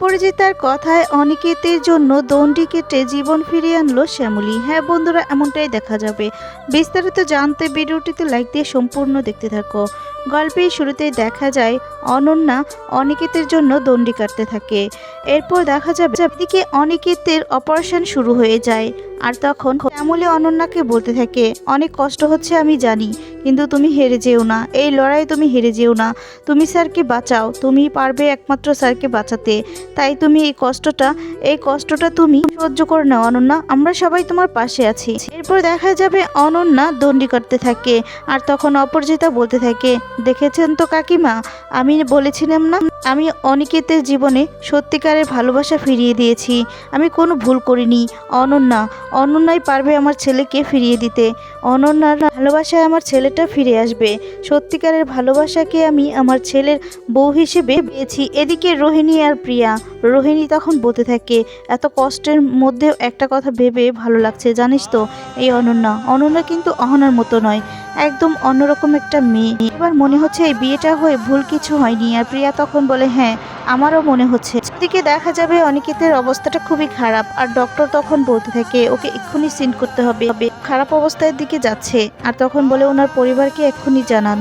অপরাজিতার কথায় অনিকেতের জন্য দণ্ডি কেটে জীবন ফিরিয়ে আনলো শ্যামলী। হ্যাঁ বন্ধুরা, এমনটাই দেখা যাবে। বিস্তারিত জানতে ভিডিওটিতে লাইক দিয়ে সম্পূর্ণ দেখতে থাকো। গল্পের শুরুতেই দেখা যায় অনন্যা অনিকেতের জন্য দণ্ডি কাটতে থাকে। এরপর দেখা যাবে এদিকে অনিকেতের অপারেশন শুরু হয়ে যায়। আর তখন শ্যামলী অনন্যাকে বলতে থাকে, অনেক কষ্ট হচ্ছে, আমি জানি, কিন্তু তুমি হেরে যেও না। এই লড়াই তুমি হেরে যেও না। তুমি স্যারকে বাঁচাও। তুমি পারবে একমাত্র স্যারকে বাঁচাতে। তাই তুমি এই কষ্টটা এই কষ্টটা তুমি সহ্য করে নাও, অনন্যা। আমরা সবাই তোমার পাশে আছি। এরপর দেখা যাবে অনন্যা দণ্ডি করতে থাকে। আর তখন অপরজিতা বলতে থাকে দেখেছেন তো কাকিমা? আমি বলেছিলাম না, আমি অনিকেতের জীবনে সত্যিকারের ভালোবাসা ফিরিয়ে দিয়েছি। আমি কোনো ভুল করিনি। অনন্যা, অনন্যাই পারবে আমার ছেলেকে ফিরিয়ে দিতে। অনন্যার ভালোবাসায় আমার ছেলেটা ফিরে আসবে। সত্যিকারের ভালোবাসাকে আমি আমার ছেলের বউ হিসেবে পেয়েছি। এদিকে রোহিণী আর প্রিয়া। রোহিণী তখন বলতে থাকে, এত কষ্টের মধ্যেও একটা কথা ভেবে ভালো লাগছে, জানিস তো? এই অনন্যা। অনন্যা কিন্তু অহনার মতো নয়। একদম অন্যরকম একটা মেয়ে। এবার মনে হচ্ছে এই বিয়েটা হয়ে ভুল কিছু হয়নি আর প্রিয়া তখন বলে হ্যাঁ আমারও মনে হচ্ছে। দিকে দেখা যাবে অনিকেতের অবস্থাটা খুবই খারাপ আর ডক্টর তখন বলতে থাকে, ওকে এক্ষুনি সিন করতে হবে। খারাপ অবস্থার দিকে যাচ্ছে আর তখন বলে, ওনার পরিবারকে এক্ষুনি জানান।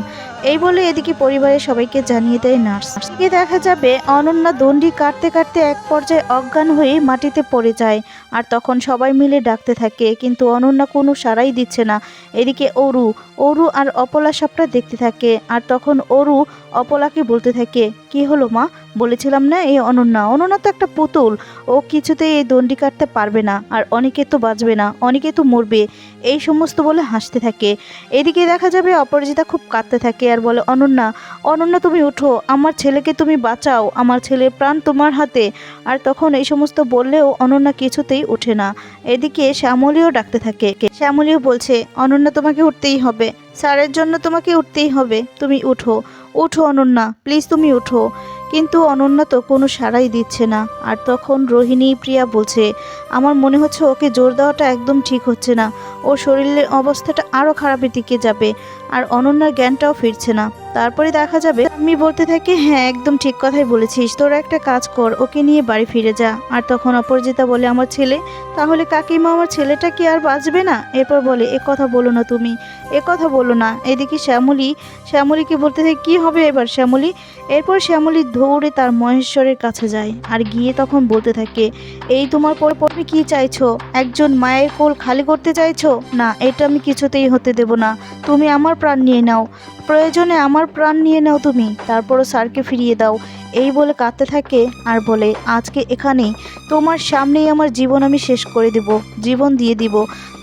এই বলে এদিকে পরিবারের সবাইকে জানিয়ে দেয় নার্স। এদিকে দেখা যাবে, অনন্যা দণ্ডি কাটতে কাটতে এক পর্যায়ে অজ্ঞান হয়ে মাটিতে পড়ে যায় আর তখন সবাই মিলে ডাকতে থাকে, কিন্তু অনন্যা কোনো সাড়াই দিচ্ছে না। এদিকে অরু অরু আর অপলা সবটা দেখতে থাকে, আর তখন অরু অপলাকে বলতে থাকে কি হলো মা? বলেছিলাম না এই অনন্যা। অনন্যা তো একটা পুতুল। ও কিছুতেই এই দণ্ডি কাটতে পারবে না। আর অনেকে তো বাঁচবে না, অনেকে তো মরবে। এই সমস্ত বলে হাসতে থাকে। এদিকে দেখা যাবে অপরাজিতা খুব কাঁদতে থাকে আর বলে, অনন্যা অনন্যা তুমি উঠো আমার ছেলেকে তুমি বাঁচাও। আমার ছেলের প্রাণ তোমার হাতে। আর তখন এই সমস্ত বললেও অনন্যা কিছুতেই ওঠে না। এদিকে শ্যামলীও ডাকতে থাকে। শ্যামলীও বলছে, অনন্যা তোমাকে উঠতেই হবে। স্যারের জন্য তোমাকে উঠতেই হবে। তুমি উঠো। উঠো অনন্যা প্লিজ তুমি উঠো। কিন্তু অনন্যা তো কোনো সাড়াই দিচ্ছে না। আর তখন রোহিণী প্রিয়া বলছে, আমার মনে হচ্ছে ওকে জোর দেওয়াটা একদম ঠিক হচ্ছে না। ওর শরীরের অবস্থাটা আরও খারাপের দিকে যাবে আর অনন্যার জ্ঞানটাও ফিরছে না। তারপরে দেখা যাবে, আমি বলতে থাকি হ্যাঁ একদম ঠিক কথাই বলেছিস। তোরা একটা কাজ কর, ওকে নিয়ে বাড়ি ফিরে যা। আর তখন অপরাজিতা বলে, আমার ছেলে? তাহলে কাকিমা আমার ছেলেটা কি আর বাঁচবে না? এরপর বলে, এ কথা বলো না তুমি, এ কথা বলো না। এদিকে শ্যামলী, শ্যামলীকে বলতে থাকে, কি হবে এবার শ্যামলী? এরপর শ্যামলী দৌড়ে তার মহেশ্বরের কাছে যায় আর গিয়ে তখন বলতে থাকে, এই তোমার পর তুমি কি চাইছো? একজন মায়ের কোল খালি করতে চাইছো? না, এটা আমি কিছুতেই হতে দেব না। তুমি আমার প্রাণ নিয়ে নাও। প্রয়োজনে আমার প্রাণ নিয়ে নাও তুমি। তারপরও স্যারকে ফিরিয়ে দাও। এই বলে কাঁদতে থাকে আর বলে, আজকে এখানেই। তোমার সামনেই আমার জীবন আমি শেষ করে দেব। জীবন দিয়ে দিব।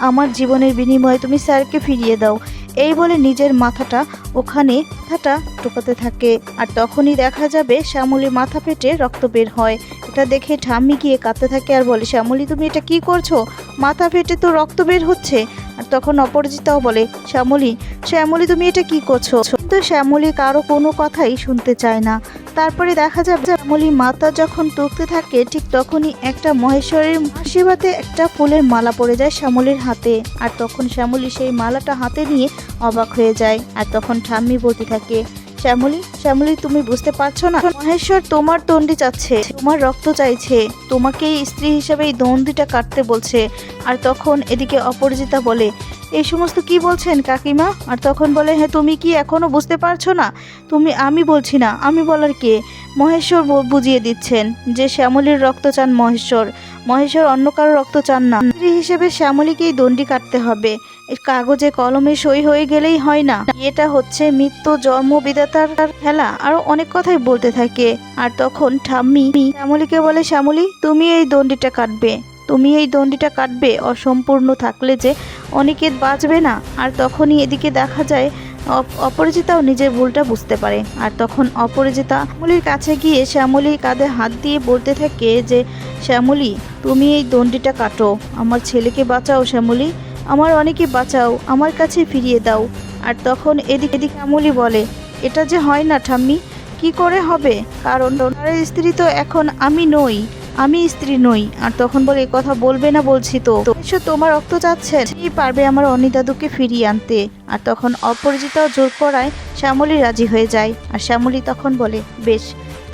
আমার জীবনের বিনিময়ে তুমি স্যারকে ফিরিয়ে দাও। এই বলে নিজের মাথাটা ওখানে মাথাটা টোকাতে থাকে। আর তখনই দেখা যাবে শ্যামলি মাথা পেটে রক্ত বের হয়। এটা দেখে ঠাম্মি গিয়ে কাঁদতে থাকে আর বলে, শ্যামলি, তুমি এটা কি করছ? মাথা ফেটে তো রক্ত বের হচ্ছে। আর তখন অপরাজিতাও বলে, শ্যামলি শ্যামলি, তুমি এটা কি করছ? কিন্তু শ্যামলী কারও কোনো কথাই শুনতে চায় না। তারপরে দেখা যাবে শ্যামলী মাথা যখন টুকতে থাকে, ঠিক তখনই একটা মহেশ্বরের আশীর্বাদে একটা ফুলের মালা পড়ে যায় শ্যামলীর হাতে। আর তখন শ্যামলী সেই মালাটা হাতে নিয়ে অবাক হয়ে যায়। আর তখন ঠাম্মি বলতে থাকে, শ্যামলী শ্যামলী, তুমি বুঝতে পারছ না? মহেশ্বর তোমার দণ্ডি চাচ্ছে, তোমার রক্ত চাইছে তোমাকে স্ত্রী হিসেবে এই দণ্ডিটা কাটতে বলছে। আর তখন এদিকে অপরাজিতা বলে এই সমস্ত কি বলছেন কাকিমা? আর তখন বলে হ্যাঁ তুমি কি এখনও বুঝতে পারছ না? তুমি, আমি বলছি না, আমি বলার কে? মহেশ্বর বুঝিয়ে দিচ্ছেন যে শ্যামলীর রক্ত চান মহেশ্বর। মহেশ্বর অন্য কারও রক্ত চান না। স্ত্রী হিসেবে শ্যামলীকেই দণ্ডি কাটতে হবে। কাগজে কলমে সই হয়ে গেলেই হয় না। এটা হচ্ছে মৃত্যু জন্ম বিধাতার খেলা। আরও অনেক কথাই বলতে থাকে। আর তখন ঠাম্মি, শ্যামলীকে বলে, শ্যামলী, তুমি এই দণ্ডিটা কাটবে। তুমি এই দণ্ডিটা কাটবে, অসম্পূর্ণ থাকলে যে অনেকে বাঁচবে না। আর তখনই এদিকে দেখা যায়, অপ- অপরাজিতাও নিজের ভুলটা বুঝতে পারে। আর তখন অপরাজিতা শ্যামলির কাছে গিয়ে শ্যামলির কাঁধে হাত দিয়ে বলতে থাকে যে, শ্যামলী, তুমি এই দণ্ডিটা কাটো। আমার ছেলেকে বাঁচাও শ্যামলী। আমার অনেকে বাঁচাও, আমার কাছে ফিরিয়ে দাও। আর তখন এদিক এদিক শ্যামলী বলে, এটা যে হয় না ঠাম্মি, কি করে হবে? কারণ ওনার স্ত্রী তো এখন আমি নই। আমি স্ত্রী নই, আর তখন বলে কথা বলবে না বলছি তো। এসো তোমার রক্ত চাচ্ছেন কি পারবে আমার অনিদাদুকে ফিরিয়ে আনতে। আর তখন অপরিচিত জোর করায় শ্যামলী রাজি হয়ে যায়। আর শ্যামলী তখন বলে, বেশ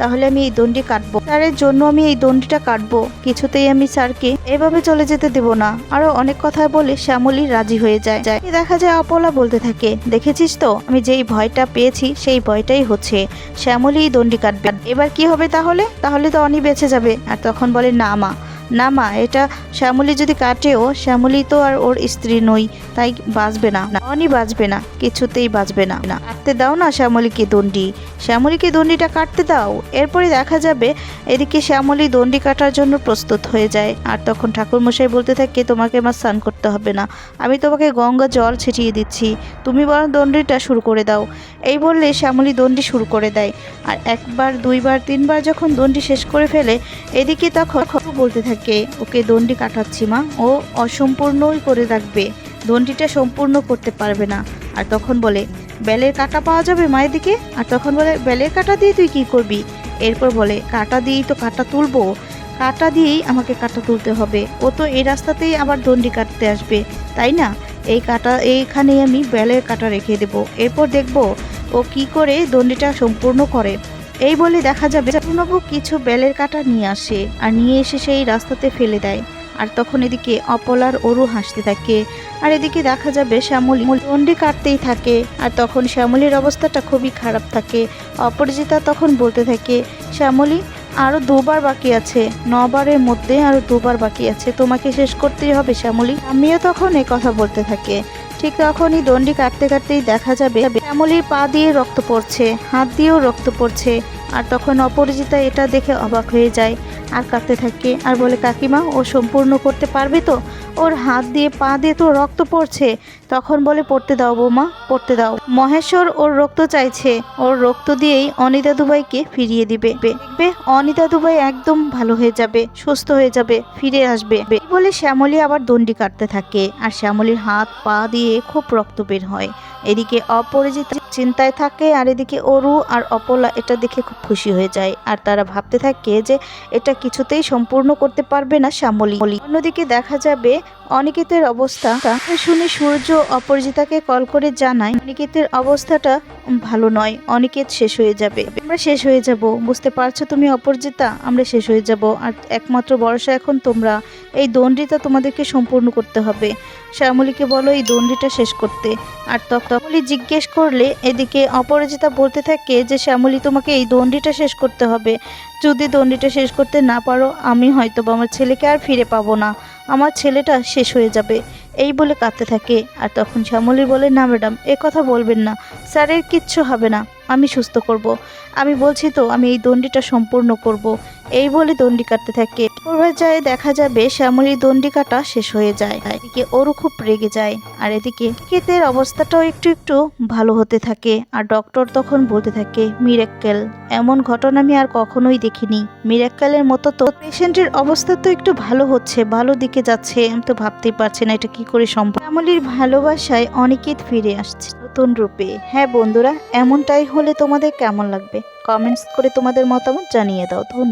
তাহলে আমি এই দণ্ডি কাটবো। স্যারের জন্য আমি এই দণ্ডিটা কাটবো। কিছুতেই আমি স্যারকে এভাবে চলে যেতে দেব না। আরও অনেক কথা বলে শ্যামলী রাজি হয়ে যায়। যায়। দেখা যায় অপলা বলতে থাকে, দেখেছিস তো? আমি যেই ভয়টা পেয়েছি, সেই ভয়টাই হচ্ছে। শ্যামলী দণ্ডি কাটবে। এবার কি হবে তাহলে? তাহলে তো অনি বেঁচে যাবে। আর তখন বলে, না মা না মা, এটা শ্যামলী যদি কাটেও, শ্যামলী তো আর ওর স্ত্রী নই, তাই বাঁচবে না। অনি বাঁচবে না, কিছুতেই বাঁচবে না। কাটতে দাও না শ্যামলীকে দণ্ডি। শ্যামলীকে দণ্ডিটা কাটতে দাও। এরপরে দেখা যাবে এদিকে শ্যামলী দণ্ডি কাটার জন্য প্রস্তুত হয়ে যায়। আর তখন ঠাকুরমশাই বলতে থাকে, তোমাকে আমার স্নান করতে হবে না। আমি তোমাকে গঙ্গা জল ছিটিয়ে দিচ্ছি। তুমি বরং দণ্ডিটা শুরু করে দাও। এই বললে শ্যামলী দণ্ডি শুরু করে দেয়। আর একবার, দুইবার, তিনবার যখন দণ্ডি শেষ করে ফেলে, এদিকে তখন বলতে থাকে ওকে দণ্ডি কাটাচ্ছি মা। ও অসম্পূর্ণই করে রাখবে। দণ্ডিটা সম্পূর্ণ করতে পারবে না। আর তখন বলে, বেলের কাটা পাওয়া যাবে মায়ের দিকে আর তখন বলে, বেলের কাটা দিয়ে তুই কি করবি? এরপর বলে, কাটা দিয়েই তো কাটা তুলবো। কাটা দিয়েই আমাকে কাটা তুলতে হবে। ও তো এই রাস্তাতেই আবার দণ্ডি কাটতে আসবে, তাই না? এই কাটা, এইখানেই আমি বেলের কাটা রেখে দেব। এরপর দেখব ও কি করে দণ্ডিটা সম্পূর্ণ করে। এই বলে দেখা যাবে পূর্ণবু কিছু বেলের কাটা নিয়ে আসে আর নিয়ে এসে সেই রাস্তাতে ফেলে দেয়। আর তখন এদিকে অপলার অরু হাসতে থাকে। আর এদিকে দেখা যাবে শ্যামলী দণ্ডি কাটতেই থাকে। আর তখন শ্যামলীর অবস্থাটা খুবই খারাপ থাকে। অপরাজিতা তখন বলতে থাকে, শ্যামলী আরও দুবার বাকি আছে। নবারের মধ্যে আরও দুবার বাকি আছে। তোমাকে শেষ করতেই হবে শ্যামলী। আমিও তখন এ কথা বলতে থাকে। ঠিক তখনই দণ্ডি কাটতে কাটতেই দেখা যাবে শ্যামলির পা দিয়ে রক্ত পড়ছে, হাত দিয়েও রক্ত পড়ছে, আর তখন অপরিচিতা এটা দেখে অবাক হয়ে যায়। আর কাঁদতে থাকে। আর বলে, কাকিমা, ও সম্পূর্ণ করতে পারবে তো? ওর হাত দিয়ে, পা দিয়ে তো রক্ত পড়ছে। তখন বলে, পড়তে দাও বৌমা, পড়তে দাও। মহেশ্বর ওর রক্ত চাইছে। ওর রক্ত দিয়েই অনিতা দুবাইকে ফিরিয়ে দিবে। দেখবে অনিতা দুবাই একদম ভালো হয়ে যাবে, সুস্থ হয়ে যাবে, ফিরে আসবে। বলে শ্যামলী আবার দণ্ডি কাটতে থাকে। আর শ্যামলীর হাত, পা দিয়ে খুব রক্ত বের হয়। এদিকে অপরিচিত চিন্তায় থাকে, আর এদিকে অরু আর অপলা এটা দেখে খুব খুশি হয়ে যায়। আর তারা ভাবতে থাকে যে, এটা কিছুতেই সম্পূর্ণ করতে পারবে না শ্যামলী। অন্যদিকে দেখা যাবে অনিকেতের অবস্থা। শুনে সূর্য অপরাজিতাকে কল করে জানায়, অনিকেতের অবস্থাটা ভালো নয়। অনিকেত শেষ হয়ে যাবে। আমরা শেষ হয়ে যাব। বুঝতে পারছ তুমি অপরাজিতা? আমরা শেষ হয়ে যাব। আর একমাত্র ভরসা এখন তোমরা। এই দণ্ডিতা তোমাদেরকে সম্পূর্ণ করতে হবে। শ্যামলীকে বলো এই দণ্ডিটা শেষ করতে। আর তখনই জিজ্ঞেস করলে এদিকে অপরাজিতা বলতে থাকে যে, শ্যামলী, তোমাকে এই দণ্ডিটা শেষ করতে হবে। যদি দণ্ডিটা শেষ করতে না পারো, আমি হয়তো আমার ছেলেকে আর ফিরে পাবো না। আমার ছেলেটা শেষ হয়ে যাবে। এই বলে কাঁদতে থাকে। আর তখন শ্যামলী বলে, না ম্যাডাম, এ কথা বলবেন না। স্যারের কিচ্ছু হবে না। আমি সুস্থ করব। আমি বলছি তো, আমি এই দণ্ডিটা সম্পূর্ণ করব। এই বলে দণ্ডি কাটতে থাকে। পূর্বাধ্যায়ে দেখা যাবে শ্যামলী দণ্ডি কাটা শেষ হয়ে যায়। এদিকে ওরও খুব রেগে যায়। আর এদিকে কেতের অবস্থাটাও একটু একটু ভালো হতে থাকে। আর ডক্টর তখন বলতে থাকে, মিরেক্কেল, এমন ঘটনা আমি আর কখনোই দেখিনি। মিরেক্কেলের মতো তো পেশেন্টের অবস্থা তো একটু ভালো হচ্ছে, ভালো দিকে যাচ্ছে। আমি তো ভাবতেই পারছি না এটা কি করে সম্ভব। শ্যামলীর ভালোবাসায় অনিকেত ফিরে আসছে। নতুন রূপে। হ্যাঁ বন্ধুরা, এমনটাই হলে তোমাদের কেমন লাগবে? কমেন্টস করে তোমাদের মতামত জানিয়ে দাও। ধন্যবাদ।